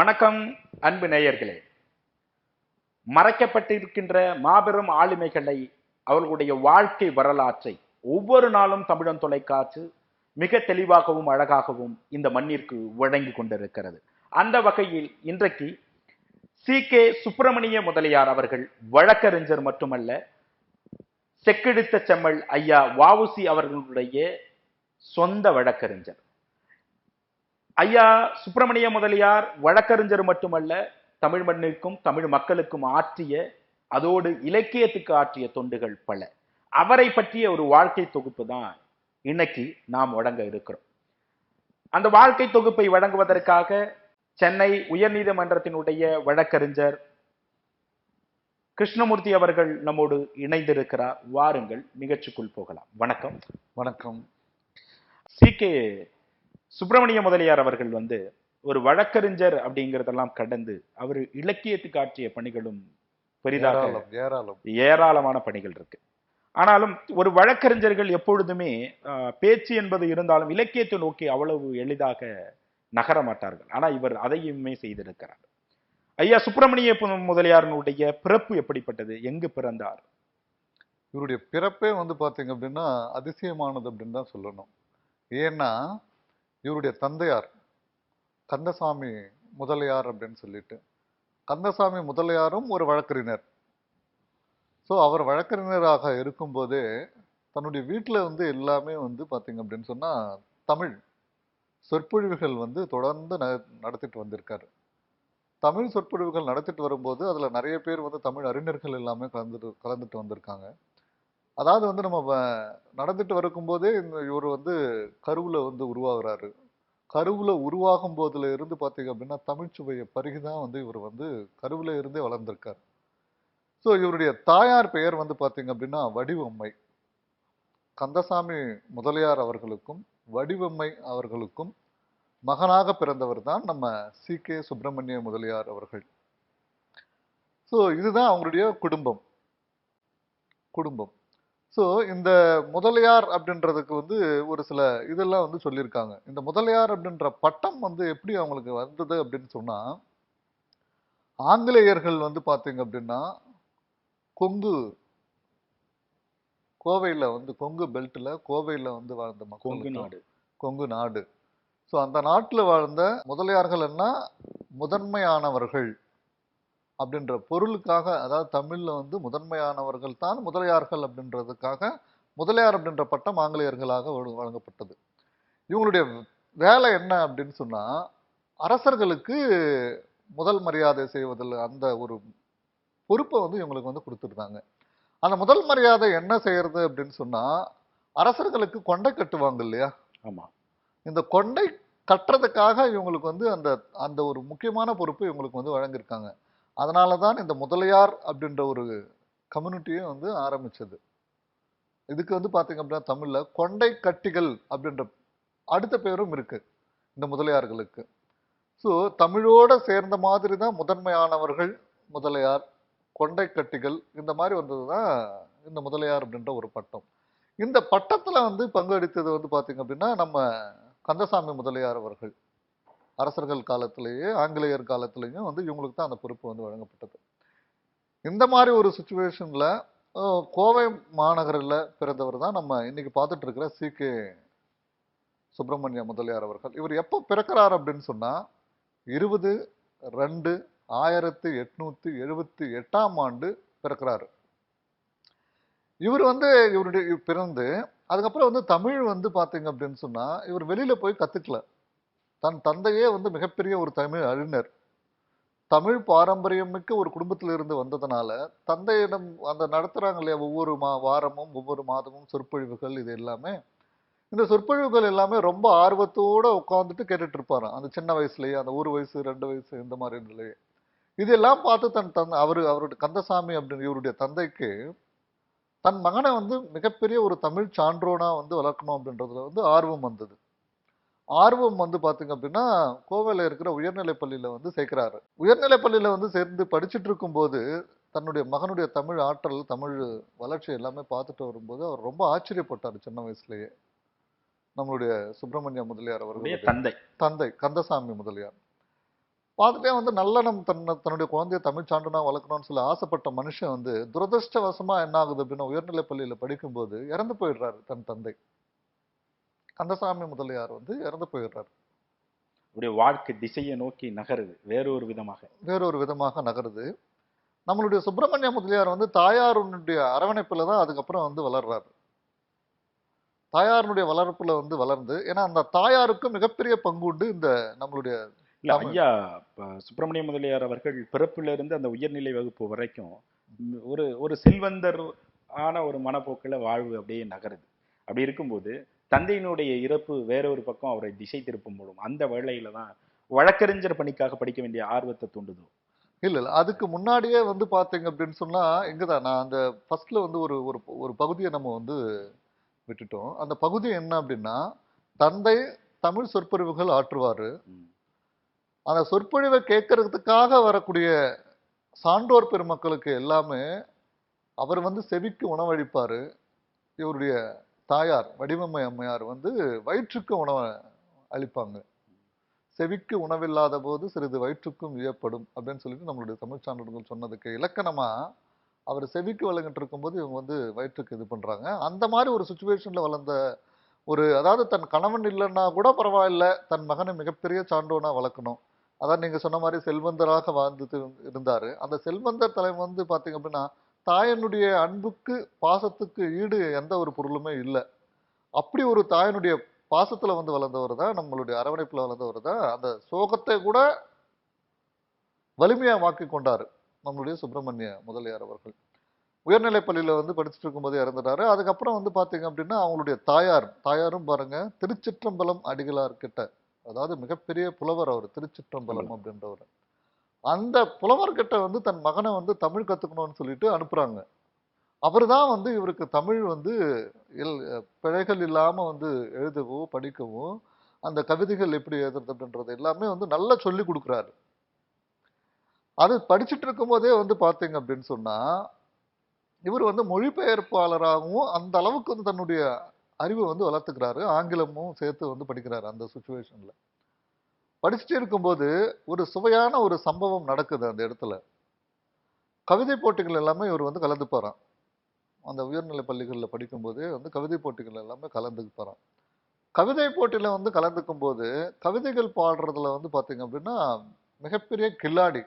வணக்கம் அன்பு நேயர்களே. மறைக்கப்பட்டிருக்கின்ற மாபெரும் ஆளுமைகளை அவர்களுடைய வாழ்க்கை வரலாற்றை ஒவ்வொரு நாளும் தமிழன் தொலைக்காட்சி மிக தெளிவாகவும் அழகாகவும் இந்த மண்ணிற்கு வழங்கி கொண்டிருக்கிறது. அந்த வகையில் இன்றைக்கு சி. கே. சுப்பிரமணிய முதலியார் அவர்கள் வழக்கறிஞர் மட்டுமல்ல செக்கெடுத்த செம்மல் ஐயா வாவுசி அவர்களுடைய சொந்த வழக்கறிஞர். ஐயா சுப்பிரமணிய முதலியார் வழக்கறிஞர் மட்டுமல்ல தமிழ் மண்ணிற்கும் தமிழ் மக்களுக்கும் ஆற்றிய அதோடு இலக்கியத்துக்கு ஆற்றிய தொண்டுகள் பல. அவரை பற்றிய ஒரு வாழ்க்கை தொகுப்பு தான் இன்னைக்கு நாம் வழங்க இருக்கிறோம். அந்த வாழ்க்கை தொகுப்பை வழங்குவதற்காக சென்னை உயர்நீதிமன்றத்தினுடைய வழக்கறிஞர் கிருஷ்ணமூர்த்தி அவர்கள் நம்மோடு இணைந்திருக்கிறார். வாருங்கள் நிகழ்ச்சிக்குள் போகலாம். வணக்கம். வணக்கம். சி கே சுப்பிரமணிய முதலியார் அவர்கள் வந்து ஒரு வழக்கறிஞர் அப்படிங்கிறதெல்லாம் கடந்து அவர் இலக்கியத்துக்கு ஆற்றிய பணிகளும் பெரிதாக ஏராளம் ஏராளம். ஏராளமான பணிகள் இருக்கு. ஆனாலும் ஒரு வழக்கறிஞர்கள் எப்பொழுதுமே பேச்சு என்பது இருந்தாலும் இலக்கியத்தை நோக்கி அவ்வளவு எளிதாக நகர மாட்டார்கள். ஆனா இவர் அதையுமே செய்திருக்கிறார். ஐயா சுப்பிரமணிய முதலியாரினுடைய பிறப்பு எப்படிப்பட்டது? எங்கு பிறந்தார்? இவருடைய பிறப்பே வந்து பாத்தீங்க அப்படின்னா அதிசயமானது அப்படின்னு தான் சொல்லணும். ஏன்னா இவருடைய தந்தையார் கந்தசாமி முதலியார் அப்படின்னு சொல்லிட்டு கந்தசாமி முதலியாரும் ஒரு வழக்கறிஞர். ஸோ அவர் வழக்கறிஞராக இருக்கும்போதே தன்னுடைய வீட்டில் வந்து எல்லாமே வந்து பார்த்திங்க அப்படின்னு சொன்னால் தமிழ் சொற்பொழிவுகள் வந்து தொடர்ந்து ந நடத்திட்டு வந்திருக்காரு. தமிழ் சொற்பொழிவுகள் நடத்திட்டு வரும்போது அதில் நிறைய பேர் வந்து தமிழ் அறிஞர்கள் எல்லாமே கலந்துட்டு கலந்துட்டு வந்திருக்காங்க. அதாவது வந்து நம்ம வ- நடந்துட்டு இருக்கும்போதே இவர் வந்து கருவில் வந்து உருவாகிறாரு. கருவில் உருவாகும் போதுல இருந்து பார்த்தீங்க அப்படின்னா தமிழ்ச்சுவையை பருகி தான் வந்து இவர் வந்து கருவில் இருந்தே வளர்ந்திருக்கார். ஸோ இவருடைய தாயார் பெயர் வந்து பார்த்தீங்க அப்படின்னா வடிவம்மை. கந்தசாமி முதலியார் அவர்களுக்கும் வடிவம்மை அவர்களுக்கும் மகனாக பிறந்தவர் தான் நம்ம சி. கே. சுப்பிரமணிய முதலியார் அவர்கள். ஸோ இதுதான் அவங்களுடைய குடும்பம். குடும்பம். ஸோ இந்த முதலியார் அப்படின்றதுக்கு வந்து ஒரு சில இதெல்லாம் வந்து சொல்லியிருக்காங்க. இந்த முதலியார் அப்படின்ற பட்டம் வந்து எப்படி அவங்களுக்கு வந்தது அப்படின்னு சொன்னா ஆங்கிலேயர்கள் வந்து பார்த்தீங்க அப்படின்னா கொங்கு கோவையில வந்து கொங்கு பெல்ட்ல கோவையில வந்து வாழ்ந்த கொங்கு நாடு. கொங்கு நாடு. ஸோ அந்த நாட்டில் வாழ்ந்த முதலியார்கள் என்ன? முதன்மையானவர்கள். அப்படின்ற பொருளுக்காக அதாவது தமிழ்ல வந்து முதன்மையானவர்கள் தான் முதலியார்கள் அப்படின்றதுக்காக முதலியார் அப்படின்ற பட்டம் ஆங்கிலேயர்களாக வழ- வழங்கப்பட்டது. இவங்களுடைய வேலை என்ன அப்படின்னு சொன்னா அரசர்களுக்கு முதல் மரியாதை செய்வதில் அந்த ஒரு பொறுப்பை வந்து இவங்களுக்கு வந்து கொடுத்துருந்தாங்க. அந்த முதல் மரியாதை என்ன செய்யறது அப்படின்னு சொன்னா அரசர்களுக்கு கொண்டை கட்டுவாங்க இல்லையா? ஆமா. இந்த கொண்டை கட்டுறதுக்காக இவங்களுக்கு வந்து அந்த அந்த ஒரு முக்கியமான பொறுப்பு இவங்களுக்கு வந்து வழங்கியிருக்காங்க. அதனால தான் இந்த முதலியார் அப்படின்ற ஒரு கம்யூனிட்டியும் வந்து ஆரம்பித்தது இதுக்கு வந்து பார்த்திங்க அப்படின்னா தமிழில் கொண்டை கட்டிகள் அப்படின்ற அடுத்த பேரும் இருக்குது இந்த முதலியார்களுக்கு. ஸோ தமிழோடு சேர்ந்த மாதிரி தான் முதன்மையானவர்கள் முதலியார் கொண்டை கட்டிகள் இந்த மாதிரி வந்தது தான் இந்த முதலியார் அப்படின்ற ஒரு பட்டம். இந்த பட்டத்தில் வந்து பங்கெடுத்தது வந்து பார்த்திங்க அப்படின்னா நம்ம கந்தசாமி முதலியார் அவர்கள். அரசர்கள் காலத்திலேயே ஆங்கிலேயர் காலத்திலையும் வந்து இவங்களுக்கு தான் அந்த பொறுப்பு வந்து வழங்கப்பட்டது. இந்த மாதிரி ஒரு சுச்சுவேஷனில் கோவை மாநகரில் பிறந்தவர் தான் நம்ம இன்னைக்கு பார்த்துட்டு இருக்கிற சி. கே. சுப்பிரமணிய முதலியார் அவர்கள். இவர் எப்போ பிறக்கிறார் அப்படின்னு சொன்னால் இருபது ரெண்டு ஆயிரத்தி எட்நூற்றி எழுபத்தி எட்டாம் ஆண்டு பிறக்கிறாரு. இவர் வந்து இவருடைய பிறந்து அதுக்கப்புறம் வந்து தமிழ் வந்து பார்த்தீங்க அப்படின்னு சொன்னால் இவர் வெளியில் போய் கற்றுக்கல தன் தந்தையே வந்து மிகப்பெரிய ஒரு தமிழ் அறிஞர். தமிழ் பாரம்பரியம் மிக்க ஒரு குடும்பத்தில் இருந்து வந்ததுனால தந்தையிடம் அந்த நடத்துகிறாங்க இல்லையா ஒவ்வொரு மா வாரமும் ஒவ்வொரு மாதமும் சொற்பொழிவுகள் இது எல்லாமே. இந்த சொற்பொழிவுகள் எல்லாமே ரொம்ப ஆர்வத்தோடு உட்காந்துட்டு கேட்டுட்டு இருப்பாராம் அந்த சின்ன வயசுலயே அந்த ஒரு வயசு ரெண்டு வயசு இந்த மாதிரி இதுலயே இதெல்லாம் பார்த்து தன் தன் அவர் அவருடைய கந்தசாமி அப்படின்னு இவருடைய தந்தைக்கு தன் மகனை வந்து மிகப்பெரிய ஒரு தமிழ் சான்றோனா வந்து வளர்க்கணும் அப்படின்றதுல வந்து ஆர்வம் வந்தது. ஆர்வம் வந்து பாத்தீங்க அப்படின்னா கோவையில இருக்கிற உயர்நிலைப் பள்ளியில வந்து சேர்க்கிறாரு. உயர்நிலைப் பள்ளியில வந்து சேர்ந்து படிச்சுட்டு இருக்கும்போது தன்னுடைய மகனுடைய தமிழ் ஆற்றல் தமிழ் வளர்ச்சி எல்லாமே பார்த்துட்டு வரும்போது அவர் ரொம்ப ஆச்சரியப்பட்டார் சின்ன வயசுலயே. நம்மளுடைய சுப்பிரமணிய முதலியார் அவர்களுடைய தந்தை. தந்தை கந்தசாமி முதலியார். பார்த்துட்டே வந்து நல்ல நம்ம தன் தன்னுடைய குழந்தைய தமிழ் சான்றுனா வளர்க்கணும்னு சொல்லி ஆசைப்பட்ட மனுஷன் வந்து துரதிருஷ்டவசமா என்ன ஆகுது அப்படின்னா உயர்நிலை பள்ளியில படிக்கும்போது இறந்து போயிடுறாரு தன் தந்தை. கந்தசாமி முதலியார் வந்து இறந்து போயிடுறாரு. அவருடைய வாழ்க்கை திசையை நோக்கி நகருது வேறொரு விதமாக. வேறொரு விதமாக நகருது. நம்மளுடைய சுப்பிரமணிய முதலியார் வந்து தாயாருடைய அரவணைப்புல தான் அதுக்கப்புறம் வந்து வளர்றாரு. தாயாருடைய வளர்ப்புல வந்து வளர்ந்து ஏன்னா அந்த தாயாருக்கு மிகப்பெரிய பங்கு உண்டு இந்த நம்மளுடைய இல்ல. ஐயா சுப்பிரமணிய முதலியார் அவர்கள் பிறப்பிலிருந்து அந்த உயர்நிலை வகுப்பு வரைக்கும் ஒரு ஒரு செல்வந்தர் ஆன ஒரு மனப்போக்கில் வாழ்வு அப்படியே நகருது. அப்படி இருக்கும்போது தந்தையினுடைய இறப்பு வேற ஒரு பக்கம் அவரை திசை திருப்பும் மூலம் அந்த வேளையில தான் வழக்கறிஞர் பணிக்காக படிக்க வேண்டிய ஆர்வத்தை தூண்டுதோ? இல்ல இல்ல. அதுக்கு முன்னாடியே வந்து பாத்தீங்க அப்படின்னு சொன்னா இங்கதான். நான் அந்த ஃபர்ஸ்ட்ல வந்து ஒரு ஒரு ஒரு பகுதியை நம்ம வந்து விட்டுட்டோம். அந்த பகுதி என்ன அப்படின்னா தந்தை தமிழ் சொற்பொழிவுகள் ஆற்றுவாரு. அந்த சொற்பொழிவை கேட்கறதுக்காக வரக்கூடிய சான்றோர் பெருமக்களுக்கு எல்லாமே அவர் வந்து செவிக்கு உணவளிப்பாரு. இவருடைய தாயார் வடிவம்மை அம்மையார் வந்து வயிற்றுக்கு உணவை அளிப்பாங்க. செவிக்கு உணவில்லாத போது சிறிது வயிற்றுக்கும் வியப்படும் அப்படின்னு சொல்லிட்டு நம்மளுடைய தமிழ் சான்றோர்கள் சொன்னதுக்கு இலக்கணமாக அவர் செவிக்கு வழங்கிட்டு இருக்கும்போது இவங்க வந்து வயிற்றுக்கு இது பண்ணுறாங்க அந்த மாதிரி ஒரு சுச்சுவேஷனில் வளர்ந்த ஒரு அதாவது தன் கணவன் இல்லைன்னா கூட பரவாயில்ல தன் மகனை மிகப்பெரிய சான்றோனாக வளர்க்கணும். அதான் நீங்கள் சொன்ன மாதிரி செல்வந்தராக வாழ்ந்துட்டு இருந்தார். அந்த செல்வந்தர் தலைமை வந்து பார்த்தீங்க அப்படின்னா தாயனுடைய அன்புக்கு பாசத்துக்கு ஈடு எந்த ஒரு பொருளுமே இல்லை. அப்படி ஒரு தாயனுடைய பாசத்துல வந்து வளர்ந்தவர் தான் நம்மளுடைய அரவணைப்புல வளர்ந்தவர் தான் அந்த சோகத்தை கூட வலிமையா வாக்கி கொண்டாரு நம்மளுடைய சுப்பிரமணிய முதலியார் அவர்கள். உயர்நிலைப் பள்ளியில வந்து படிச்சுட்டு இருக்கும்போது இறந்துட்டாரு. அதுக்கப்புறம் வந்து பாத்தீங்க அப்படின்னா அவங்களுடைய தாயார் தாயாரும் பாருங்க திருச்சிற்றம்பலம் அடிகளார் கிட்ட அதாவது மிகப்பெரிய புலவர் அவர் திருச்சிற்றம்பலம் அப்படின்றவர். அந்த புலவர்கிட்ட வந்து தன் மகனை வந்து தமிழ் கற்றுக்கணும்னு சொல்லிட்டு அனுப்புகிறாங்க அவர் தான் வந்து இவருக்கு தமிழ் வந்து இல்- பிழைகள் இல்லாமல் வந்து எழுதவும் படிக்கவும் அந்த கவிதைகள் எப்படி எழுதுறது அப்படின்றது எல்லாமே வந்து நல்லா சொல்லி கொடுக்குறாரு. அது படிச்சுட்டு இருக்கும்போதே வந்து பார்த்தீங்க அப்படின்னு சொன்னால் இவர் வந்து மொழிபெயர்ப்பாளராகவும் அந்த அளவுக்கு வந்து தன்னுடைய அறிவை வந்து வளர்த்துக்கிறாரு. ஆங்கிலமும் சேர்த்து வந்து படிக்கிறாரு அந்த சுச்சுவேஷனில் படிச்சுட்டே இருக்கும்போது ஒரு சுவையான ஒரு சம்பவம் நடக்குது அந்த இடத்துல. கவிதை போட்டிகள் எல்லாமே இவர் வந்து கலந்துப்பாராம். அந்த உயர்நிலை பள்ளிகளில் படிக்கும்போதே வந்து கவிதை போட்டிகள் எல்லாமே கலந்துப்பாராம். கவிதை போட்டியில வந்து கலந்துக்கும் போது கவிதைகள் பாடுறதுல வந்து பாத்தீங்க அப்படின்னா மிகப்பெரிய கில்லாடி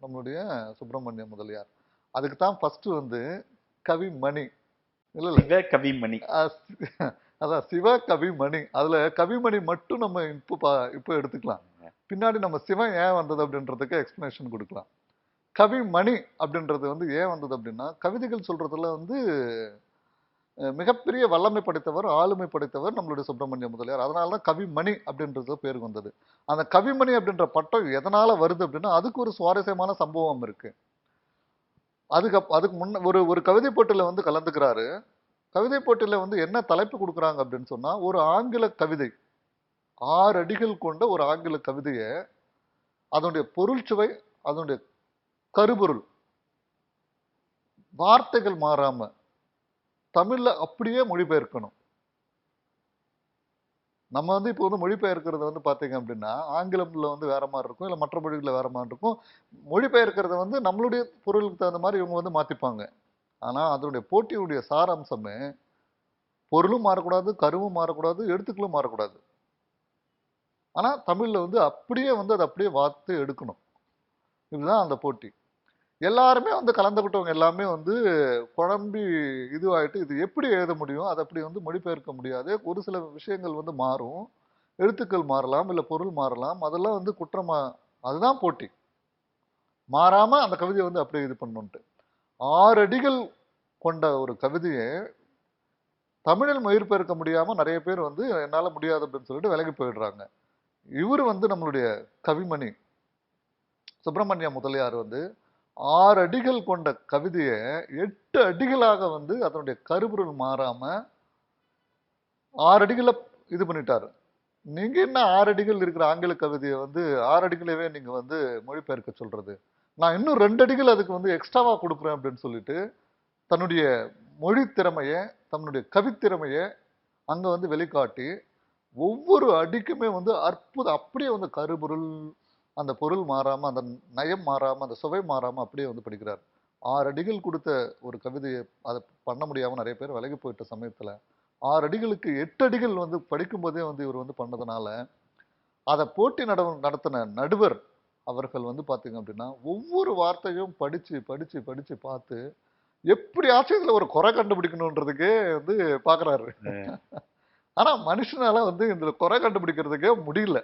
நம்மளுடைய சுப்பிரமணிய முதலியார். அதுக்கு தான் ஃபர்ஸ்ட் வந்து கவிமணி. இல்ல இல்ல. கவிமணி. அதான் சிவ கவிமணி அதில் கவிமணி மட்டும் நம்ம இப்போ பா- இப்போ எடுத்துக்கலாம். பின்னாடி நம்ம சிவன் ஏன் வந்தது அப்படின்றதுக்கு எக்ஸ்ப்ளனேஷன் கொடுக்கலாம். கவிமணி அப்படின்றது வந்து ஏன் வந்தது அப்படின்னா கவிதைகள் சொல்கிறதுல வந்து மிகப்பெரிய வல்லமை படைத்தவர் ஆளுமை படைத்தவர் நம்மளுடைய சுப்பிரமணிய முதலியார். அதனால தான் கவிமணி அப்படின்றது பேர் வந்தது. அந்த கவிமணி அப்படின்ற பட்டம் எதனால் வருது அப்படின்னா அதுக்கு ஒரு சுவாரஸ்யமான சம்பவம் இருக்குது அதுக்கு அதுக்கு முன்ன ஒரு ஒரு கவிதை போட்டியில் வந்து கலந்துக்கிறாரு. கவிதை போட்டியில் வந்து என்ன தலைப்பு கொடுக்குறாங்க அப்படின்னு சொன்னால் ஒரு ஆங்கில கவிதை. ஆறு அடிகள் கொண்ட ஒரு ஆங்கில கவிதையை அதனுடைய பொருள் சுவை அதனுடைய கருபொருள் வார்த்தைகள் மாறாமல் தமிழில் அப்படியே மொழிபெயர்க்கணும். நம்ம வந்து இப்போ வந்து மொழிபெயர்க்கிறது வந்து பார்த்தீங்க அப்படின்னா ஆங்கிலம்ல வந்து வேற மாதிரி இருக்கும் இல்லை மற்ற மொழிகளில் வேற மாதிரி இருக்கும். மொழிபெயர்க்கிறத வந்து நம்மளுடைய பொருளுக்கு தகுந்த மாதிரி இவங்க வந்து மாற்றிப்பாங்க ஆனால் அதனுடைய போட்டியுடைய சாராம்சமே பொருளும் மாறக்கூடாது கருவும் மாறக்கூடாது எழுத்துக்களும் மாறக்கூடாது. ஆனால் தமிழில் வந்து அப்படியே வந்து அதை அப்படியே வார்த்து எடுக்கணும். இதுதான் அந்த போட்டி. எல்லாருமே வந்து கலந்துக்கிட்டவங்க எல்லாமே வந்து குழம்பி இதுவாகிட்டு இது எப்படி எழுத முடியும் அதை அப்படி வந்து மொழிபெயர்க்க முடியாது. ஒரு சில விஷயங்கள் வந்து மாறும். எழுத்துக்கள் மாறலாம் இல்லை பொருள் மாறலாம். அதெல்லாம் வந்து குற்றமா அதுதான் போட்டி. மாறாமல் அந்த கவிதையை வந்து அப்படியே இது பண்ணணுன்ட்டு ஆறு அடிகள் கொண்ட ஒரு கவிதையை தமிழில் மொழிபெயர்க்க முடியாமல் நிறைய பேர் வந்து என்னால் முடியாது அப்படின்னு சொல்லிட்டு விலகி போயிடுறாங்க. இவர் வந்து நம்மளுடைய கவிமணி. சுப்பிரமணிய முதலியார் வந்து ஆறு அடிகள் கொண்ட கவிதையை எட்டு அடிகளாக வந்து அதனுடைய கருபொருள் மாறாமல் ஆறு அடிகளை இது பண்ணிட்டார். நீங்கள் என்ன ஆறு அடிகள் இருக்கிற ஆங்கில கவிதையை வந்து ஆறு அடிகளவே நீங்கள் வந்து மொழிபெயர்க்க சொல்கிறது நான் இன்னும் ரெண்டு அடிகள் அதுக்கு வந்து எக்ஸ்ட்ராவாக கொடுக்குறேன் அப்படின்னு சொல்லிட்டு தன்னுடைய மொழி திறமையை தன்னுடைய கவித்திறமையை அங்கே வந்து வெளிக்காட்டி ஒவ்வொரு அடிக்குமே வந்து அற்புதம் அப்படியே வந்து கருபொருள் அந்த பொருள் மாறாமல் அந்த நயம் மாறாமல் அந்த சுவை மாறாமல் அப்படியே வந்து படிக்கிறார். ஆறு அடிகள் கொடுத்த ஒரு கவிதையை அதை பண்ண முடியாமல் நிறைய பேர் விலகி போயிட்ட சமயத்தில் ஆறு அடிகளுக்கு எட்டு அடிகள் வந்து படிக்கும்போதே வந்து இவர் வந்து பண்ணதுனால அதை போட்டி நட நடத்தின நடுவர் அவர்கள் வந்து பார்த்தீங்க அப்படின்னா ஒவ்வொரு வார்த்தையும் படிச்சு படிச்சு படிச்சு பார்த்து எப்படியாச்சும் இதுல ஒரு குறை கண்டுபிடிக்கணுன்றதுக்கே வந்து பாக்குறாரு. ஆனா மனுஷனால வந்து இதுல குறை கண்டுபிடிக்கிறதுக்கே முடியல.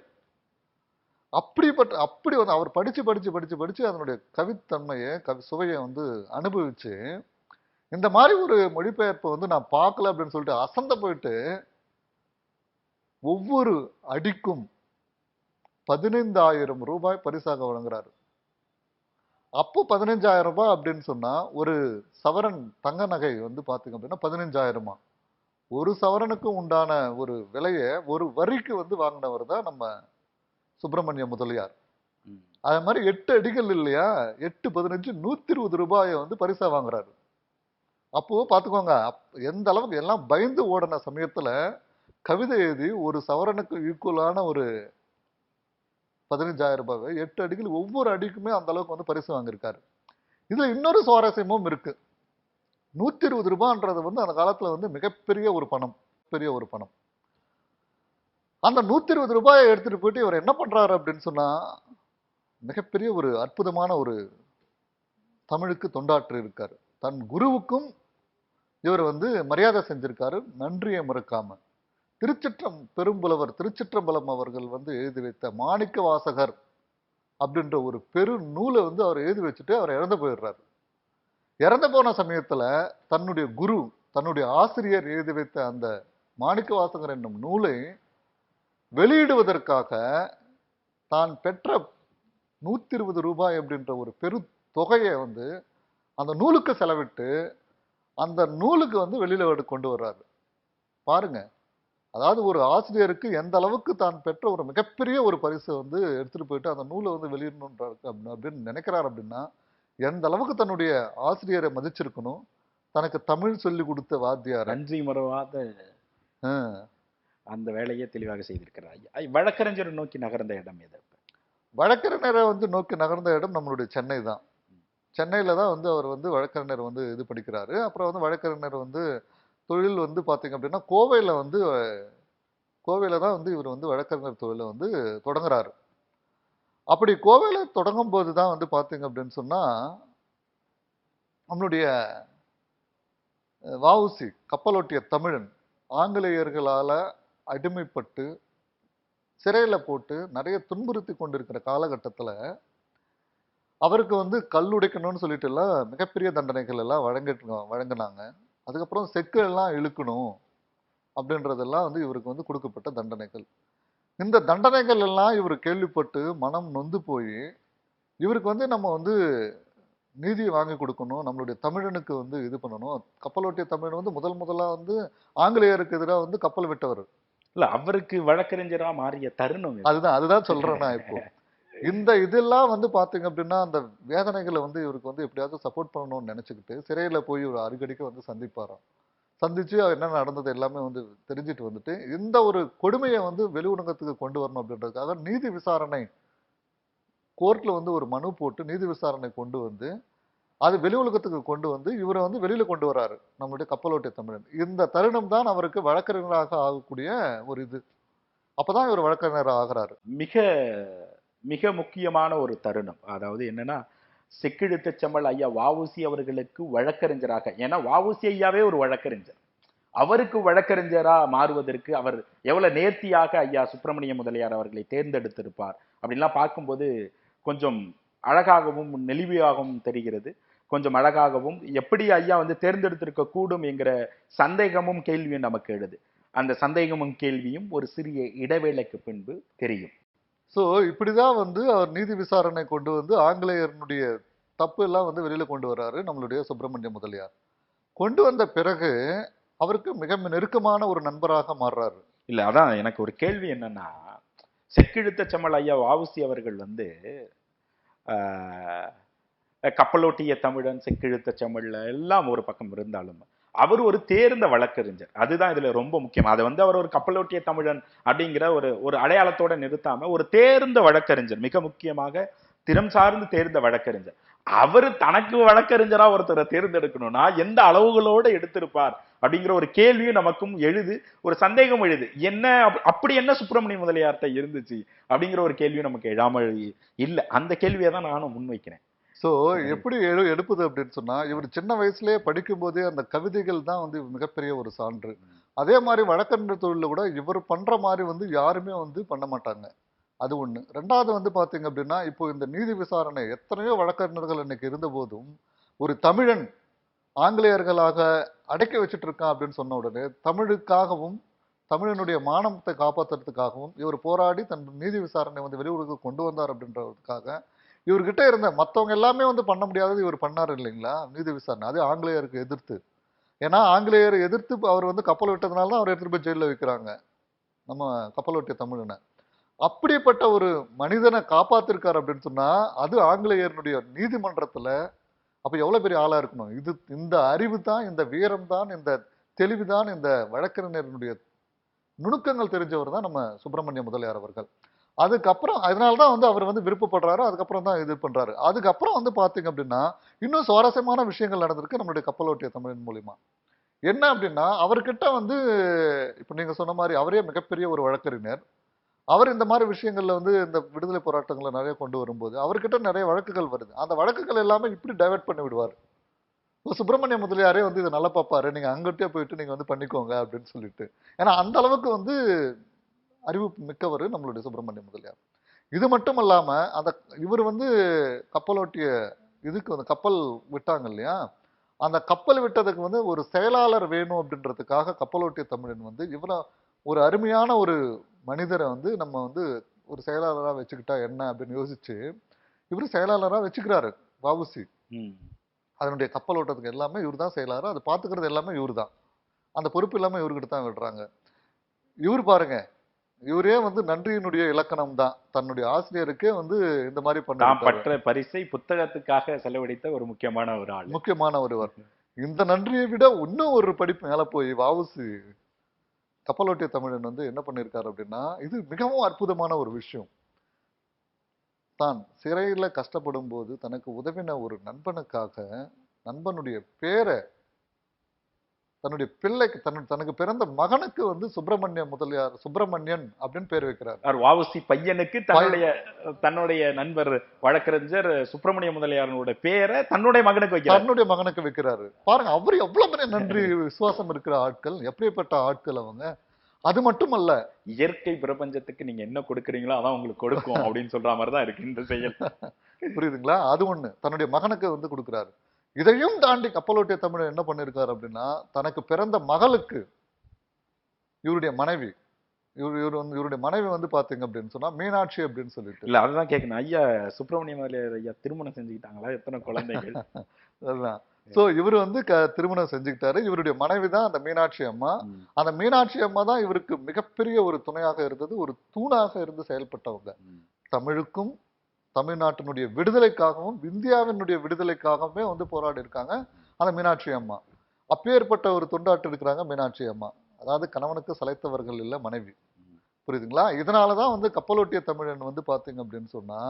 அப்படிப்பட்ட அப்படி வந்து அவர் படிச்சு படிச்சு படிச்சு படிச்சு அதனுடைய கவித்தன்மையை கவி சுவையை வந்து அனுபவிச்சு இந்த மாதிரி ஒரு மொழிபெயர்ப்பை வந்து நான் பார்க்கல அப்படின்னு சொல்லிட்டு அசந்த போயிட்டு ஒவ்வொரு அடிக்கும் பதினைந்தாயிரம் ரூபாய் பரிசாக வழங்குறாரு. அப்போ பதினஞ்சாயிரம் ரூபாய் அப்படின்னு சொன்னா ஒரு சவரன் தங்க நகை வந்து பாத்தீங்க அப்படின்னா பதினஞ்சாயிரமா? ஒரு சவரனுக்கும் உண்டான ஒரு விலையை ஒரு வரிக்கு வந்து வாங்கினவர் தான் நம்ம சுப்பிரமணிய முதலியார். அது மாதிரி எட்டு அடிகள் இல்லையா? எட்டு பதினஞ்சு நூத்தி இருபது ரூபாயை வந்து பரிசா வாங்குறாரு. அப்போ பாத்துக்கோங்க அப்- எந்த அளவுக்கு எல்லாம் பயந்து ஓடின சமயத்துல கவிதை எழுதி ஒரு சவரனுக்கு ஈக்குவலான ஒரு பதினஞ்சாயிரம் ரூபாய் எட்டு அடிகள் ஒவ்வொரு அடிக்குமே அந்த அளவுக்கு வந்து பரிசு வாங்கியிருக்காரு. இதில் இன்னொரு சுவாரஸ்யமும் இருக்கு. நூற்றி இருபது ரூபான்றது வந்து அந்த காலத்தில் வந்து மிகப்பெரிய ஒரு பணம் பெரிய ஒரு பணம். அந்த நூற்றி இருபது ரூபாயை எடுத்துகிட்டு போயிட்டு இவர் என்ன பண்ணுறாரு அப்படின்னு சொன்னால் மிகப்பெரிய ஒரு அற்புதமான ஒரு தமிழுக்கு தொண்டாற்று இருக்கார். தன் குருவுக்கும் இவர் வந்து மரியாதை செஞ்சிருக்காரு. நன்றியை மறக்காமல் திருச்சிற்றம் பெரும்புலவர் திருச்சிற்றம்பலம் அவர்கள் வந்து எழுதி வைத்த மாணிக்க வாசகர் அப்படின்ற ஒரு பெரு நூலை வந்து அவர் எழுதி வச்சுட்டு அவர் இறந்து போயிடுறாரு. இறந்து போன சமயத்தில் தன்னுடைய குரு தன்னுடைய ஆசிரியர் எழுதி வைத்த அந்த மாணிக்க வாசகர் என்னும் நூலை வெளியிடுவதற்காக தான் பெற்ற நூற்றி இருபது ரூபாய் அப்படின்ற ஒரு பெரு தொகையை வந்து அந்த நூலுக்கு செலவிட்டு அந்த நூலுக்கு வந்து வெளியில் கொண்டு வர்றாரு. பாருங்கள் அதாவது ஒரு ஆசிரியருக்கு எந்த அளவுக்கு தான் பெற்ற ஒரு மிகப்பெரிய ஒரு பரிசை வந்து எடுத்துட்டு போயிட்டு அந்த நூலை வந்து வெளியிடணுன்றாரு அப்படின்னு அப்படின்னு நினைக்கிறார் அப்படின்னா எந்த அளவுக்கு தன்னுடைய ஆசிரியரை மதிச்சிருக்கணும்? தனக்கு தமிழ் சொல்லி கொடுத்த வாத்தியார். நன்றி மறவாத அந்த வேலையை தெளிவாக செய்திருக்கிறார். வழக்கறிஞரை நோக்கி நகர்ந்த இடம் எது? வழக்கறிஞரை வந்து நோக்கி நகர்ந்த இடம் நம்மளுடைய சென்னை தான். சென்னையில தான் வந்து அவர் வந்து வழக்கறிஞர் வந்து இது படிக்கிறாரு. அப்புறம் வந்து வழக்கறிஞர் வந்து தொழில் வந்து பார்த்திங்க அப்படின்னா கோவையில் வந்து கோவையில் தான் வந்து இவர் வந்து வழக்கறிஞர் தொழிலை வந்து தொடங்குறாரு. அப்படி கோவையில் தொடங்கும் போது தான் வந்து பார்த்திங்க அப்படின்னு சொன்னால் நம்மளுடைய அஹ், வஉசி கப்பலோட்டிய தமிழன் ஆங்கிலேயர்களால் அடிமைப்பட்டு சிறையில் போட்டு நிறைய துன்புறுத்தி கொண்டிருக்கிற காலகட்டத்தில் அவருக்கு வந்து கல் உடைக்கணும்னு சொல்லிட்டு எல்லாம் மிகப்பெரிய தண்டனைகள் எல்லாம் வழங்கிட்டு வழங்கினாங்க. அதுக்கப்புறம் செக்கு எல்லாம் இழுக்கணும் அப்படின்றதெல்லாம் வந்து இவருக்கு வந்து கொடுக்கப்பட்ட தண்டனைகள். இந்த தண்டனைகள் எல்லாம் இவர் கேள்விப்பட்டு மனம் நொந்து போய் இவருக்கு வந்து நம்ம வந்து நீதி வாங்கி கொடுக்கணும் நம்மளுடைய தமிழனுக்கு வந்து இது பண்ணணும். கப்பலோட்டிய தமிழன் வந்து முதல் முதலா வந்து ஆங்கிலேயருக்கு எதிராக வந்து கப்பல் விட்டவர். இல்ல அவருக்கு வழக்கறிஞரா மாறிய தருணம்? அதுதான் அதுதான் சொல்றேன் நான் இப்போ. இந்த இதெல்லாம் வந்து பாத்தீங்க அப்படின்னா அந்த வேதனைகளை வந்து இவருக்கு வந்து எப்படியாவது சப்போர்ட் பண்ணணும்னு நினைச்சுக்கிட்டு சிறையில போய் ஒரு அடிக்கடிக்கு வந்து சந்திப்பாராம். சந்திச்சு என்ன நடந்தது எல்லாமே வந்து தெரிஞ்சுட்டு வந்துட்டு இந்த ஒரு கொடுமையை வந்து வெளி உலகத்துக்கு கொண்டு வரணும் அப்படின்றதுக்காக நீதி விசாரணை கோர்ட்ல வந்து ஒரு மனு போட்டு நீதி விசாரணை கொண்டு வந்து அது வெளி உலகத்துக்கு கொண்டு வந்து இவரை வந்து வெளியில கொண்டு வராரு நம்மளுடைய கப்பலோட்டிய தமிழன். இந்த தருணம் தான் அவருக்கு வழக்கறிஞராக ஆகக்கூடிய ஒரு இது. அப்பதான் இவர் வழக்கறிஞர் ஆகிறாரு. மிக மிக முக்கியமான ஒரு தருணம். அதாவது என்னன்னா செக்கிழுத்த செம்மல் ஐயா வாவுசி அவர்களுக்கு வழக்கறிஞராக ஏன்னா வாவுசி ஐயாவே ஒரு வழக்கறிஞர். அவருக்கு வழக்கறிஞரா மாறுவதற்கு அவர் எவ்வளவு நேர்த்தியாக ஐயா சுப்பிரமணிய முதலியார் அவர்களை தேர்ந்தெடுத்திருப்பார் அப்படின்லாம் பார்க்கும்போது கொஞ்சம் அழகாகவும் நெளிவையாகவும் தெரிகிறது. கொஞ்சம் அழகாகவும் எப்படி ஐயா வந்து தேர்ந்தெடுத்திருக்க கூடும் என்கிற சந்தேகமும் கேள்வியும் நமக்கு எழுது. அந்த சந்தேகமும் கேள்வியும் ஒரு சிறிய இடைவேளைக்கு பின்பு தெரியும். ஸோ இப்படி தான் வந்து அவர் நீதி விசாரணை கொண்டு வந்து ஆங்கிலேயர்னுடைய தப்பு எல்லாம் வந்து வெளியில் கொண்டு வர்றாரு நம்மளுடைய சுப்பிரமணிய முதலியார். கொண்டு வந்த பிறகு அவருக்கு மிக நெருக்கமான ஒரு நண்பராக மாறுறாரு. இல்லை அதான் எனக்கு ஒரு கேள்வி என்னன்னா செக்கிழுத்த செம்மல் ஐயா வாவுசி அவர்கள் வந்து கப்பலோட்டிய தமிழன் செக்கிழுத்த செம்மல்ல எல்லாம் ஒரு பக்கம் இருந்தாலும் அவர் ஒரு தேர்ந்த வழக்கறிஞர். அதுதான் இதுல ரொம்ப முக்கியம். அதை வந்து அவர் ஒரு கப்பலோட்டிய தமிழன் அப்படிங்கிற ஒரு ஒரு அடையாளத்தோட நிறுத்தாம ஒரு தேர்ந்த வழக்கறிஞர் மிக முக்கியமாக திறம் சார்ந்து தேர்ந்த வழக்கறிஞர். அவர் தனக்கு வழக்கறிஞரா ஒருத்தரை தேர்ந்தெடுக்கணும்னா எந்த அளவுகளோட எடுத்திருப்பார் அப்படிங்கிற ஒரு கேள்வியும் நமக்கும் எழுது ஒரு சந்தேகம் எழுது. என்ன அப்- அப்படி என்ன சுப்பிரமணிய முதலியார்ட்ட இருந்துச்சு அப்படிங்கிற ஒரு கேள்வியும் நமக்கு எழாமல் இல்லை. அந்த கேள்வியை தான் நானும் முன்வைக்கிறேன். ஸோ எப்படி எடு எடுப்பது அப்படின்னு சொன்னா இவர் சின்ன வயசுலயே படிக்கும் போதே அந்த கவிதைகள் தான் வந்து மிகப்பெரிய ஒரு சான்று. அதே மாதிரி வழக்கறிஞர் தொழிலில் கூட இவர் பண்ற மாதிரி வந்து யாருமே வந்து பண்ண மாட்டாங்க. அது ஒண்ணு. ரெண்டாவது வந்து பாத்தீங்க அப்படின்னா இப்போ இந்த நீதி விசாரணை எத்தனையோ வழக்கறிஞர்கள் இன்னைக்கு இருந்த போதும் ஒரு தமிழன் ஆங்கிலேயர்களாக அடக்கி வச்சுட்டு இருக்கான் அப்படின்னு சொன்ன உடனே தமிழுக்காகவும் தமிழனுடைய மானத்தை காப்பாத்துறதுக்காகவும் இவர் போராடி தன் நீதி விசாரணை வந்து வெளியூருக்கு கொண்டு வந்தார் அப்படின்றதுக்காக இவர்கிட்ட இருந்த மற்றவங்க எல்லாமே வந்து பண்ண முடியாதது இவர் பண்ணார் இல்லைங்களா? நீதி விசாரணை. அது ஆங்கிலேயருக்கு எதிர்த்து. ஏன்னா ஆங்கிலேயரை எதிர்த்து அவர் வந்து கப்பல் விட்டதுனால தான் அவர் எடுத்துட்டு போய் ஜெயிலில் வைக்கிறாங்க. நம்ம கப்பல் விட்டிய தமிழனை. அப்படிப்பட்ட ஒரு மனிதனை காப்பாத்திருக்காரு அப்படின்னு சொன்னா அது ஆங்கிலேயருடைய நீதிமன்றத்துல அப்ப எவ்வளவு பெரிய ஆளா இருக்கணும்? இது இந்த அறிவு தான் இந்த வீரம் தான் இந்த தெளிவு தான் இந்த வழக்கறிஞருடைய நுணுக்கங்கள் தெரிஞ்சவர் தான் நம்ம சுப்பிரமணிய முதலியார் அவர்கள். அதுக்கப்புறம் அதனால தான் வந்து அவர் வந்து விருப்பப்படுறாரு அதுக்கப்புறம் தான் இது பண்ணுறாரு அதுக்கப்புறம் வந்து பார்த்தீங்க அப்படின்னா இன்னும் சுவாரஸ்யமான விஷயங்கள் நடந்திருக்கு நம்மளுடைய கப்பலோட்டிய தமிழின் மூலிமா என்ன அப்படின்னா அவர்கிட்ட வந்து இப்போ நீங்கள் சொன்ன மாதிரி அவரே மிகப்பெரிய ஒரு வழக்கறிஞர். அவர் இந்த மாதிரி விஷயங்களில் வந்து இந்த விடுதலை போராட்டங்களை நிறைய கொண்டு வரும்போது அவர்கிட்ட நிறைய வழக்குகள் வருது. அந்த வழக்குகள் எல்லாமே இப்படி டைவெர்ட் பண்ணி விடுவார். இப்போ சுப்பிரமணிய முதலியாரே வந்து இதை நல்லா பார்ப்பாரு. நீங்கள் அங்கிட்டே போயிட்டு நீங்கள் வந்து பண்ணிக்கோங்க அப்படின்னு சொல்லிட்டு. ஏன்னா அந்த அளவுக்கு வந்து அறிவு மிக்கவர் நம்மளுடைய சுப்பிரமணிய முதலியார். இது மட்டும் இல்லாம அந்த இவர் வந்து கப்பலோட்டிய இதுக்கு வந்து கப்பல் விட்டாங்க இல்லையா? அந்த கப்பல் விட்டதுக்கு வந்து ஒரு செயலாளர் வேணும் அப்படின்றதுக்காக கப்பலோட்டிய தமிழன் வந்து இவரை ஒரு அருமையான ஒரு மனிதரை வந்து நம்ம வந்து ஒரு செயலாளரா வச்சுக்கிட்டா என்ன அப்படின்னு யோசிச்சு இவர் செயலாளரா வச்சுக்கிறாரு வாவுசி. அதனுடைய கப்பல் ஓட்டத்துக்கு எல்லாமே இவர் தான் செயலாளர் அது பார்த்துக்கிறது எல்லாமே இவர் தான். அந்த பொறுப்பு எல்லாமே இவர்கிட்ட தான் விடுறாங்க. இவர் பாருங்க இவரே வந்து நன்றியினுடைய இலக்கணம் தான் தன்னுடைய ஆசிரியருக்கே வந்து இந்த மாதிரி பண்ண பற்ற பரிசை புத்தகத்துக்காக செலவழித்த ஒரு முக்கியமான ஒரு ஆள். முக்கியமான ஒருவர். இந்த நன்றியை விட இன்னும் ஒரு படிப்பு மேல போய் வாவுசி கப்பலோட்டிய தமிழன் வந்து என்ன பண்ணியிருக்காரு அப்படின்னா இது மிகவும் அற்புதமான ஒரு விஷயம். தான் சிறையில கஷ்டப்படும் போது தனக்கு உதவின ஒரு நண்பனுக்காக நண்பனுடைய பேரை தன்னுடைய பிள்ளைக்கு தன் தனக்கு பிறந்த மகனுக்கு வந்து சுப்பிரமணிய முதலியார் சுப்பிரமணியன் அப்படின்னு பேர் வைக்கிறார். வாவுசி பையனுக்கு தன்னுடைய தன்னுடைய நண்பர் வழக்கறிஞர் சுப்பிரமணிய முதலியாரனோட பேரை தன்னுடைய மகனுக்கு வைக்கிறார். தன்னுடைய மகனுக்கு வைக்கிறாரு. பாருங்க அவர் எவ்வளவு பெரிய நன்றி விசுவாசம் இருக்கிற ஆட்கள் எப்படிப்பட்ட ஆட்கள் அவங்க. அது மட்டுமல்ல இயற்கை பிரபஞ்சத்துக்கு நீங்க என்ன கொடுக்குறீங்களோ அதான் உங்களுக்கு கொடுக்கும் அப்படின்னு சொல்ற மாதிரி தான் இருக்கு இந்த செயல். புரியுதுங்களா? அது ஒண்ணு. தன்னுடைய மகனுக்கு வந்து கொடுக்குறாரு. இதையும் தாண்டி கப்பலோட்டிய தமிழர் என்ன பண்ணிருக்காரு அப்படின்னா தனக்கு பிறந்த மகளுக்கு இவருடைய மனைவி இவர் இவர் வந்து இவருடைய மனைவி வந்து பாத்தீங்க அப்படின்னு சொன்னா மீனாட்சி அப்படின்னு சொல்லிட்டு. இல்ல அதுதான் கேட்கணும் ஐயா சுப்பிரமணிய முதலியார் ஐயா திருமணம் செஞ்சுக்கிட்டாங்களா? எத்தனை குழந்தைகள்? அதுதான். சோ இவர் வந்து க திருமணம் செஞ்சுக்கிட்டாரு. இவருடைய மனைவி தான் அந்த மீனாட்சி அம்மா. அந்த மீனாட்சி அம்மா தான் இவருக்கு மிகப்பெரிய ஒரு துணையாக இருந்தது ஒரு தூணாக இருந்து செயல்பட்டவங்க. தமிழுக்கும் தமிழ்நாட்டினுடைய விடுதலைக்காகவும் இந்தியாவினுடைய விடுதலைக்காகவுமே வந்து போராடி இருக்காங்க அந்த மீனாட்சி அம்மா. அப்பேற்பட்ட ஒரு தொண்டாட்டு இருக்கிறாங்க மீனாட்சி அம்மா. அதாவது கணவனுக்கு சளைத்தவர்கள் இல்ல மனைவி. புரியுதுங்களா? இதனாலதான் வந்து கப்பலோட்டிய தமிழன் வந்து பாத்தீங்க அப்படின்னு சொன்னா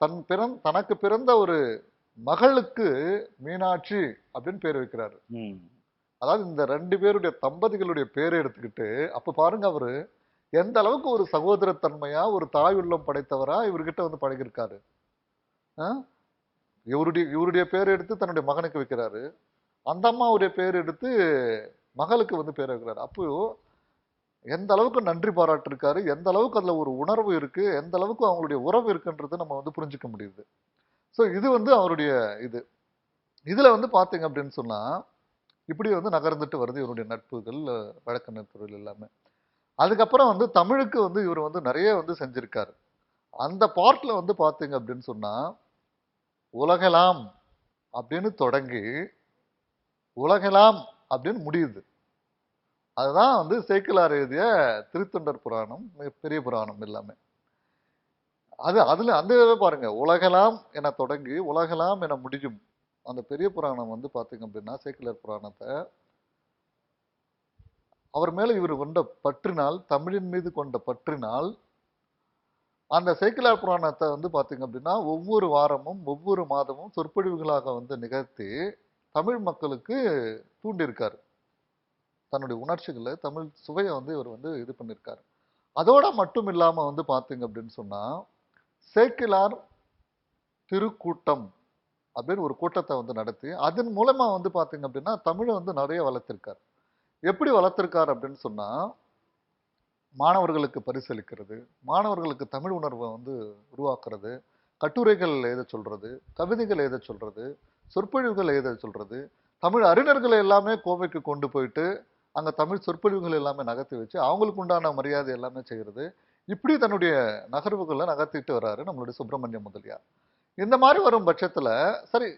தன் பிறந் தனக்கு பிறந்த ஒரு மகளுக்கு மீனாட்சி அப்படின்னு பேர் வைக்கிறாரு. அதாவது இந்த ரெண்டு பேருடைய தம்பதிகளுடைய பேரை எடுத்துக்கிட்டு அப்ப பாருங்க அவரு எந்த அளவுக்கு ஒரு சகோதரத்தன்மையா ஒரு தாய் உள்ளம் படைத்தவரா இவர்கிட்ட வந்து பழகிருக்காரு ஆ? இவருடைய இவருடைய பேர் எடுத்து தன்னுடைய மகனுக்கு வைக்கிறாரு. அந்த அம்மாவுடைய பேர் எடுத்து மகளுக்கு வந்து பேர் வைக்கிறாரு. அப்போ எந்த அளவுக்கு நன்றி பாராட்டிருக்காரு எந்த அளவுக்கு அதில் ஒரு உணர்வு இருக்கு எந்த அளவுக்கு அவங்களுடைய உறவு இருக்குன்றது நம்ம வந்து புரிஞ்சுக்க முடியுது. ஸோ இது வந்து அவருடைய இது. இதில் வந்து பார்த்தீங்க அப்படின்னு சொன்னால் இப்படி வந்து நகர்ந்துட்டு வருது இவருடைய நட்புகள் வழக்க நட்புகள் எல்லாமே. அதுக்கப்புறம் வந்து தமிழுக்கு வந்து இவர் வந்து நிறைய வந்து செஞ்சுருக்காரு. அந்த பார்ட்டில் வந்து பார்த்தீங்க அப்படின்னு சொன்னால் உலகலாம் அப்படின்னு தொடங்கி உலகலாம் அப்படின்னு முடியுது. அதுதான் வந்து சேக்கிலார் எழுதிய திருத்தொண்டர் புராணம் பெரிய புராணம் எல்லாமே. அது அதில் அந்த இதை பாருங்கள் உலகலாம் என தொடங்கி உலகலாம் என முடியும். அந்த பெரிய புராணம் வந்து பார்த்திங்க அப்படின்னா சேக்கிலார் புராணத்தை அவர் மேலே இவர் கொண்ட பற்றினால் தமிழின் மீது கொண்ட பற்றினால் அந்த சைக்கிளார் புராணத்தை வந்து பார்த்தீங்க அப்படின்னா ஒவ்வொரு வாரமும் ஒவ்வொரு மாதமும் சொற்பொழிவுகளாக வந்து நிகழ்த்தி தமிழ் மக்களுக்கு தூண்டியிருக்கார். தன்னுடைய உணர்ச்சிகளை தமிழ் சுவையை வந்து இவர் வந்து இது பண்ணியிருக்காரு. அதோட மட்டும் இல்லாமல் வந்து பார்த்திங்க அப்படின்னு சொன்னால் சேக்கிலார் திருக்கூட்டம் அப்படின்னு ஒரு கூட்டத்தை வந்து நடத்தி அதன் மூலமாக வந்து பார்த்திங்க அப்படின்னா தமிழை வந்து நிறைய வளர்த்திருக்கார். எப்படி வளர்த்துருக்கார் அப்படின்னு சொன்னால் மாணவர்களுக்கு பரிசளிக்கிறது மாணவர்களுக்கு தமிழ் உணர்வை வந்து உருவாக்குறது கட்டுரைகள் எழுத சொல்கிறது கவிதைகள் எழுத சொல்கிறது சொற்பொழிவுகள் எழுத சொல்கிறது தமிழ் அறிஞர்களை எல்லாமே கோவைக்கு கொண்டு போயிட்டு அங்கே தமிழ் சொற்பொழிவுகள் எல்லாமே நகர்த்தி வச்சு அவங்களுக்கு உண்டான மரியாதை எல்லாமே செய்கிறது இப்படி தன்னுடைய நகர்வுகளை நகர்த்திட்டு வர்றாரு நம்மளுடைய சுப்பிரமணிய முதலியார். இந்த மாதிரி வரும் பட்சத்தில் சரி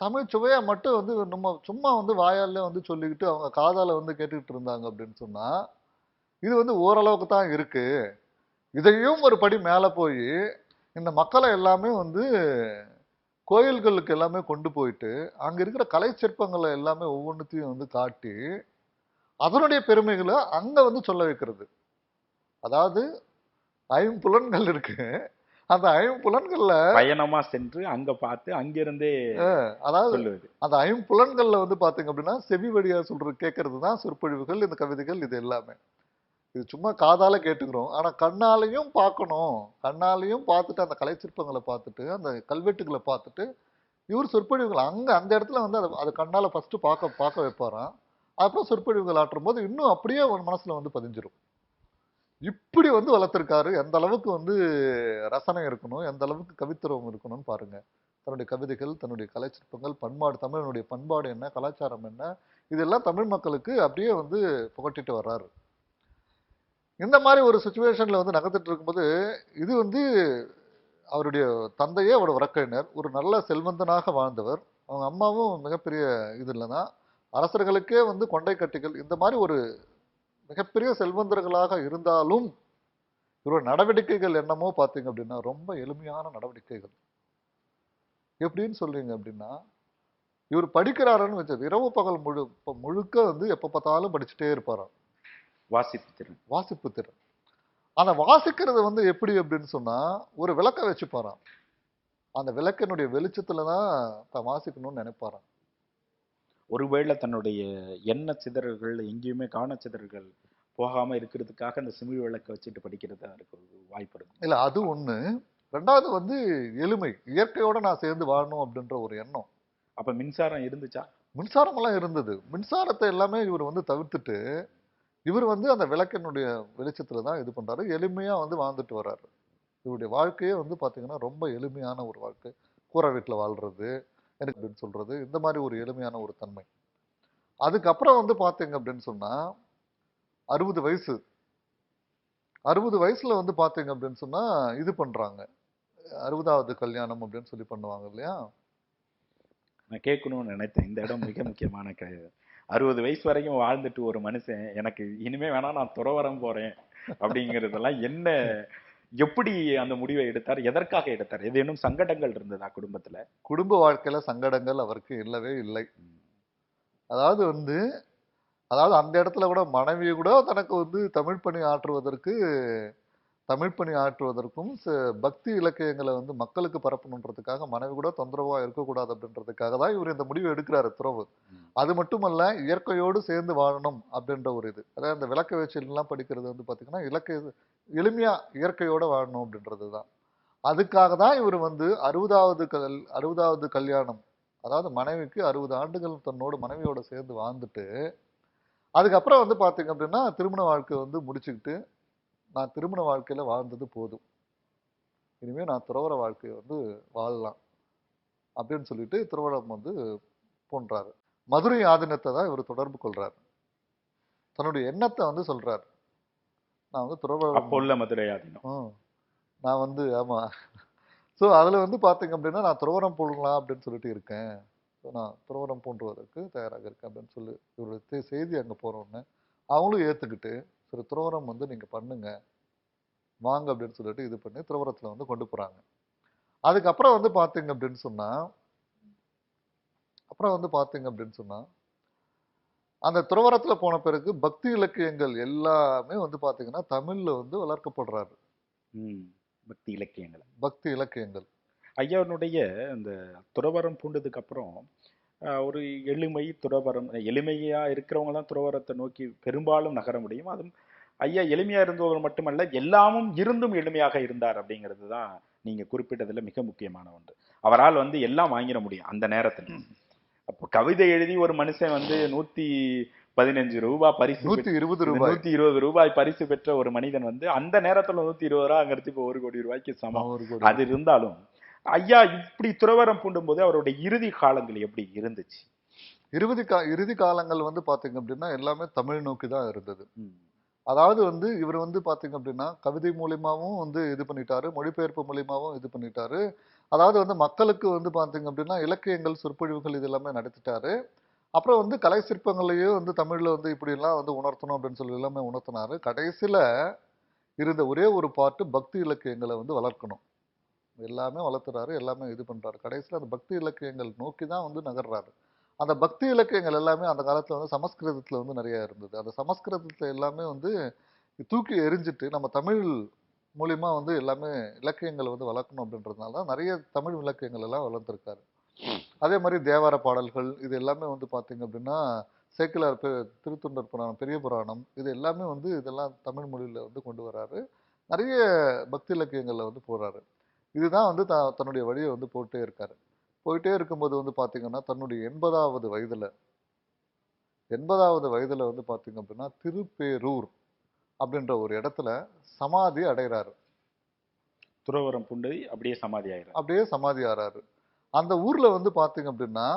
தமிழ் சுவையா மட்டும் வந்து நம்ம சும்மா வந்து வாயால வந்து சொல்லிக்கிட்டு அவங்க காதால வந்து கேட்டுக்கிட்டு இருந்தாங்க அப்படின்னு சொன்னா இது வந்து ஓரளவுக்கு தான் இருக்கு. இதையும் ஒரு படி மேலே போய் இந்த மக்களை எல்லாமே வந்து கோயில்களுக்கு எல்லாமே கொண்டு போயிட்டு அங்க இருக்கிற கலை சிற்பங்களை எல்லாமே ஒவ்வொன்றுத்தையும் வந்து காட்டி அதனுடைய பெருமைகளை அங்க வந்து சொல்ல வைக்கிறது. அதாவது ஐம்புலன்கள் இருக்கு. அந்த ஐம்புலன்கள்ல பயணமா சென்று அங்க பார்த்து அங்கிருந்தே அதாவது அந்த ஐம்புலன்கள்ல வந்து பாத்தீங்க அப்படின்னா செவி வழியா சொல்றது கேட்கறது தான் சொற்பொழிவுகள் இந்த கவிதைகள் இது எல்லாமே. இது சும்மா காதால கேட்டுக்கிறோம். ஆனா கண்ணாலையும் பார்க்கணும். கண்ணாலையும் பார்த்துட்டு அந்த கலை சிற்பங்களை பார்த்துட்டு அந்த கல்வெட்டுகளை பார்த்துட்டு இவர் சொற்பொழிவுகள் அங்க அந்த இடத்துல வந்து அதை அது கண்ணால ஃபர்ஸ்ட் பார்க்க பார்க்க வைப்பாராம். அப்புறம் சொற்பொழிவுகள் ஆற்றும் போது இன்னும் அப்படியே அவன் மனசுல வந்து பதிஞ்சிரும். இப்படி வந்து வளர்த்துருக்காரு. எந்த அளவுக்கு வந்து ரசனை இருக்கணும் எந்த அளவுக்கு கவித்துவம் இருக்கணும்னு பாருங்க. தன்னுடைய கவிதைகள் தன்னுடைய கலைச்சிற்பங்கள் பண்பாடு தமிழனுடைய பண்பாடு என்ன கலாச்சாரம் என்ன இதெல்லாம் தமிழ் மக்களுக்கு அப்படியே வந்து புகட்டிட்டு வர்றாரு. இந்த மாதிரி ஒரு சுச்சுவேஷனில் வந்து நகர்ந்துட்டு இருக்கும்போது இது வந்து அவருடைய தந்தையே அவரோட வழக்கறிஞர். ஒரு நல்ல செல்வந்தனாக வாழ்ந்தவர். அவங்க அம்மாவும் மிகப்பெரிய இது தான் அரசர்களுக்கே வந்து கொண்டை கட்டிகள். இந்த மாதிரி ஒரு மிகப்பெரிய செல்வந்தர்களாக இருந்தாலும் இவரோட நடவடிக்கைகள் என்னமோ பார்த்தீங்க அப்படின்னா ரொம்ப எளிமையான நடவடிக்கைகள். எப்படின்னு சொல்றீங்க அப்படின்னா இவர் படிக்கிறாருன்னு வச்சது இரவு பகல் முழு இப்ப முழுக்க வந்து எப்ப பார்த்தாலும் படிச்சுட்டே இருப்பாராம். வாசிப்பு திறன். வாசிப்பு திறன். அந்த வாசிக்கிறது வந்து எப்படி அப்படின்னு சொன்னா ஒரு விளக்க வச்சுப்பாராம். அந்த விளக்கினுடைய வெளிச்சத்துல தான் தான் வாசிக்கணும்னு நினைப்பாராம். ஒருவேளை தன்னுடைய எண்ண சிதறல்கள் எங்கேயுமே காண சிதறல்கள் போகாம இருக்கிறதுக்காக அந்த சிமிழ் விளக்க வச்சுட்டு படிக்கிறதா இருக்கு ஒரு வாய்ப்பு இருக்கு. இல்ல அது ஒண்ணு. ரெண்டாவது வந்து எளிமை. இயற்கையோட நான் சேர்ந்து வாழணும் அப்படின்ற ஒரு எண்ணம். அப்ப மின்சாரம் இருந்துச்சா? மின்சாரமெல்லாம் இருந்தது. மின்சாரத்தை எல்லாமே இவர் வந்து தவிர்த்துட்டு இவர் வந்து அந்த விளக்கினுடைய வெளிச்சத்துல தான் இது பண்றாரு. எளிமையா வந்து வாழ்ந்துட்டு வர்றாரு. இவருடைய வாழ்க்கையே வந்து பாத்தீங்கன்னா ரொம்ப எளிமையான ஒரு வாழ்க்கை. கூரை வீட்டுல வாழ்றது எனக்கு அப்படின்னு சொல்றது இந்த மாதிரி ஒரு எளிமையான ஒரு தன்மை. அதுக்கப்புறம் வந்து பார்த்தீங்க அப்படின்னு சொன்னா அறுபது வயசு. அறுபது வயசுல வந்து பாத்தீங்க அப்படின்னு சொன்னா இது பண்றாங்க. அறுபதாவது கல்யாணம் அப்படின்னு சொல்லி பண்ணுவாங்க இல்லையா? நான் கேட்கணும்னு நினைத்தேன். இந்த இடம் மிக முக்கியமான க அறுபது வயசு வரைக்கும் வாழ்ந்துட்டு ஒரு மனுஷன் எனக்கு இனிமே வேணா நான் துறவரம் போறேன் அப்படிங்கிறதெல்லாம் என்ன எப்படி அந்த முடிவை எடுத்தார் எதற்காக எடுத்தார் ஏதேனும் சங்கடங்கள் இருந்ததா குடும்பத்துல? குடும்ப வாழ்க்கையில சங்கடங்கள் அவருக்கு இல்லவே இல்லை. அதாவது வந்து அதாவது அந்த இடத்துல கூட மனைவி கூட தனக்கு வந்து தமிழ் பணி ஆற்றுவதற்கு தமிழ் பணி ஆற்றுவதற்கும் பக்தி இலக்கியங்களை வந்து மக்களுக்கு பரப்பணுன்றதுக்காக மனைவி கூட தொந்தரவா இருக்கக்கூடாது அப்படின்றதுக்காக தான் இவர் இந்த முடிவை எடுக்கிறாரு துறவு. அது மட்டுமல்ல இயற்கையோடு சேர்ந்து வாழணும் அப்படின்ற ஒரு இது. அதாவது அந்த விளக்க வச்சிலாம் படிக்கிறது வந்து பாத்தீங்கன்னா இலக்கிய எளிமையா இயற்கையோட வாழணும் அப்படின்றது தான். அதுக்காக தான் இவர் வந்து அறுபதாவது கல் அறுபதாவது கல்யாணம் அதாவது மனைவிக்கு அறுபது ஆண்டுகள் தன்னோட மனைவியோட சேர்ந்து வாழ்ந்துட்டு அதுக்கப்புறம் வந்து பாத்தீங்க அப்படின்னா திருமண வாழ்க்கை வந்து முடிச்சுக்கிட்டு நான் திருமண வாழ்க்கையில வாழ்ந்தது போதும். இனிமே நான் துறவற வாழ்க்கையை வந்து வாழலாம். அப்படின்னு சொல்லிட்டு திருமணம் வந்து போன்றாரு. மதுரை ஆதீனத்தை தான் இவர் தொடர்பு கொள்றாரு. தன்னுடைய எண்ணத்தை வந்து சொல்றாரு. நான் வந்து துறவரம் மதுரை ஆதீனம். நான் வந்து ஆமா. ஸோ அதுல வந்து பாத்தீங்க அப்படின்னா நான் துறவரம் போடலாம் அப்படின்னு சொல்லிட்டு இருக்கேன். ஸோ நான் துறவரம் பூண்டுவதற்கு தயாராக இருக்கேன் அப்படின்னு சொல்லி இவருடைய செய்தி அங்க போறோன்னு அவங்களும் ஏத்துக்கிட்டு சரி துறவரம் வந்து நீங்க பண்ணுங்க. வாங்க அப்படின்னு சொல்லிட்டு இது பண்ணி துறவரத்துல வந்து கொண்டு போறாங்க. அதுக்கப்புறம் வந்து பாத்தீங்க அப்படின்னு சொன்னா அப்புறம் வந்து பாத்தீங்க அப்படின்னு சொன்னா அந்த துறவரத்துல போன பிறகு பக்தி இலக்கியங்கள் எல்லாமே வந்து பாத்தீங்கன்னா தமிழ்ல வந்து வளர்க்கப்படுறாரு. பக்தி இலக்கியங்கள். பக்தி இலக்கியங்கள். ஐயாவினுடைய அந்த துறவரம் பூண்டதுக்கு அப்புறம் ஒரு எளிமை துறவரம் எளிமையா இருக்கிறவங்க தான் துறவரத்தை நோக்கி பெரும்பாலும் நகர முடியும். அதுவும் ஐயா எளிமையா இருந்தவர் மட்டுமல்ல எல்லாமும் இருந்தும் எளிமையாக இருந்தார் அப்படிங்கிறது தான் நீங்க குறிப்பிட்டதுல மிக முக்கியமான ஒன்று. அவரால் வந்து எல்லாம் வாங்கிட முடியும் அந்த நேரத்துல. அப்போ கவிதை எழுதி ஒரு மனுஷன் வந்து நூத்தி பதினஞ்சு ரூபாய் பரிசு நூத்தி இருபது ரூபாய். நூத்தி இருபது ரூபாய் பரிசு பெற்ற ஒரு மனிதன் வந்து அந்த நேரத்துல நூத்தி இருபது ரூபாங்கிறது இப்போ ஒரு கோடி ரூபாய்க்கு சமம். அது இருந்தாலும் ஐயா இப்படி துறவரம் பூண்டும் போது அவருடைய இறுதி காலங்கள் எப்படி இருந்துச்சு? இறுதி கா இறுதி காலங்கள் வந்து பாத்தீங்க அப்படின்னா எல்லாமே தமிழ் நோக்கி தான் இருந்தது. அதாவது வந்து இவர் வந்து பாத்தீங்க அப்படின்னா கவிதை மூலியமாவும் வந்து இது பண்ணிட்டாரு மொழிபெயர்ப்பு மூலியமாவும் இது பண்ணிட்டாரு. அதாவது வந்து மக்களுக்கு வந்து பாத்தீங்க அப்படின்னா இலக்கியங்கள் சொற்பொழிவுகள் இது எல்லாமே நடத்திட்டாரு. அப்புறம் வந்து கலை சிற்பங்களையும் வந்து தமிழ்ல வந்து இப்படி எல்லாம் வந்து உணர்த்தணும் அப்படின்னு சொல்லி எல்லாமே உணர்த்தினாரு. கடைசியில இருந்த ஒரே ஒரு பாட்டு பக்தி இலக்கியங்களை வந்து வளர்க்கணும். எல்லாமே வளர்த்துறாரு எல்லாமே இது பண்ணுறாரு கடைசியில் அந்த பக்தி இலக்கியங்கள் நோக்கி தான் வந்து நகர்றாரு. அந்த பக்தி இலக்கியங்கள் எல்லாமே அந்த காலத்தில் வந்து சமஸ்கிருதத்தில் வந்து நிறையா இருந்தது. அந்த சமஸ்கிருதத்தில் எல்லாமே வந்து தூக்கி எரிஞ்சிட்டு நம்ம தமிழ் மூலிமா வந்து எல்லாமே இலக்கியங்களை வந்து வளர்க்கணும் அப்படின்றதுனால தான் நிறைய தமிழ் இலக்கியங்கள் எல்லாம் வளர்ந்துருக்காரு அதே மாதிரி தேவார பாடல்கள் இது எல்லாமே வந்து பார்த்திங்க அப்படின்னா சேக்கிலார் திருத்தொண்டர் புராணம் பெரிய புராணம் இது எல்லாமே வந்து இதெல்லாம் தமிழ் மொழியில் வந்து கொண்டு வராரு. நிறைய பக்தி இலக்கியங்களில் வந்து போகிறாரு இதுதான் வந்து த தன்னுடைய வழியை வந்து போட்டே இருக்காரு. போயிட்டே இருக்கும்போது வந்து பாத்தீங்கன்னா தன்னுடைய எண்பதாவது வயதுல எண்பதாவது வயதுல வந்து பாத்தீங்க அப்படின்னா திருப்பேரூர் அப்படின்ற ஒரு இடத்துல சமாதி அடைகிறாரு. துறவரம் பூண்டு அப்படியே சமாதி ஆயிரும் அப்படியே சமாதி ஆறாரு. அந்த ஊர்ல வந்து பாத்தீங்க அப்படின்னா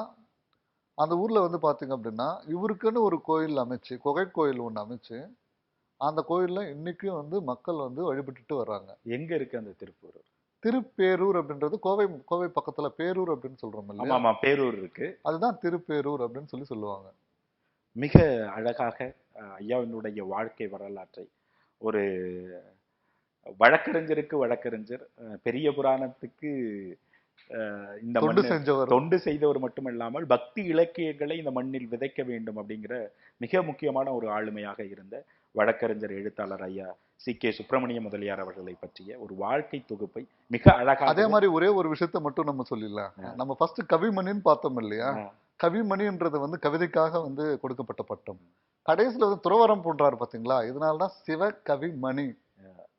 அந்த ஊர்ல வந்து பாத்தீங்க அப்படின்னா இவருக்குன்னு ஒரு கோயில் அமைச்சு குகை கோயில் ஒண்ணு அமைச்சு அந்த கோயில்ல இன்னைக்கும் வந்து மக்கள் வந்து வழிபட்டுட்டு வர்றாங்க. எங்க இருக்கு அந்த திருப்பூர் திருப்பேரூர் அப்படின்றது கோவை கோவை பக்கத்துல பேரூர் அப்படின்னு சொல்றோம் ஆமா இல்லையா? ஆமா பேரூர் இருக்கு. அதுதான் திருப்பேரூர் அப்படின்னு சொல்லி சொல்லுவாங்க. மிக அழகாக ஐயாவினுடைய வாழ்க்கை வரலாற்றை ஒரு வழக்கறிஞருக்கு வழக்கறிஞர் பெரிய புராணத்துக்கு இந்த தொண்டு செஞ்சவர். தொண்டு செய்தவர் மட்டுமல்லாமல் பக்தி இலக்கியங்களை இந்த மண்ணில் விதைக்க வேண்டும் அப்படிங்கிற மிக முக்கியமான ஒரு ஆளுமையாக இருந்த வழக்கறிஞர் எழுத்தாளர் ஐயா சி. கே. சுப்பிரமணிய முதலியார் அவர்களை பற்றிய ஒரு வாழ்க்கை தொகுப்பை மிக அழகாக அதே மாதிரி ஒரே ஒரு விஷயத்த மட்டும் நம்ம சொல்லிடலாம். நம்ம ஃபர்ஸ்ட் கவிமணின்னு பார்த்தோம் இல்லையா? கவிமணின்றது வந்து கவிதைக்காக வந்து கொடுக்கப்பட்ட பட்டம் கடைசியில வந்து துறவரம் போன்றாரு பாத்தீங்களா இதனாலதான் சிவ கவிமணி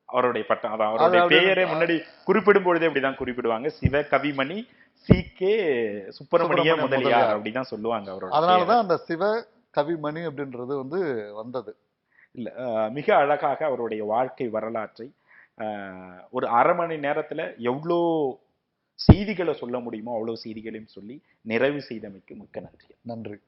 அவருடைய பட்டம் அதான் அவருடைய பெயரை முன்னாடி குறிப்பிடும் பொழுதே அப்படிதான் குறிப்பிடுவாங்க. சிவ கவிமணி சி. கே. சுப்பிரமணிய முதலியார். அப்படிதான் சொல்லுவாங்க அவரோட. அதனாலதான் அந்த சிவ கவிமணி அப்படின்றது வந்து வந்தது. மிக அழகாக அவருடைய வாழ்க்கை வரலாற்றை ஒரு அரை மணி நேரத்தில் எவ்வளோ செய்திகளை சொல்ல முடியுமோ அவ்வளோ செய்திகளையும் சொல்லி நிறைவு செய்தமைக்கு மிக்க நன்றி. நன்றி.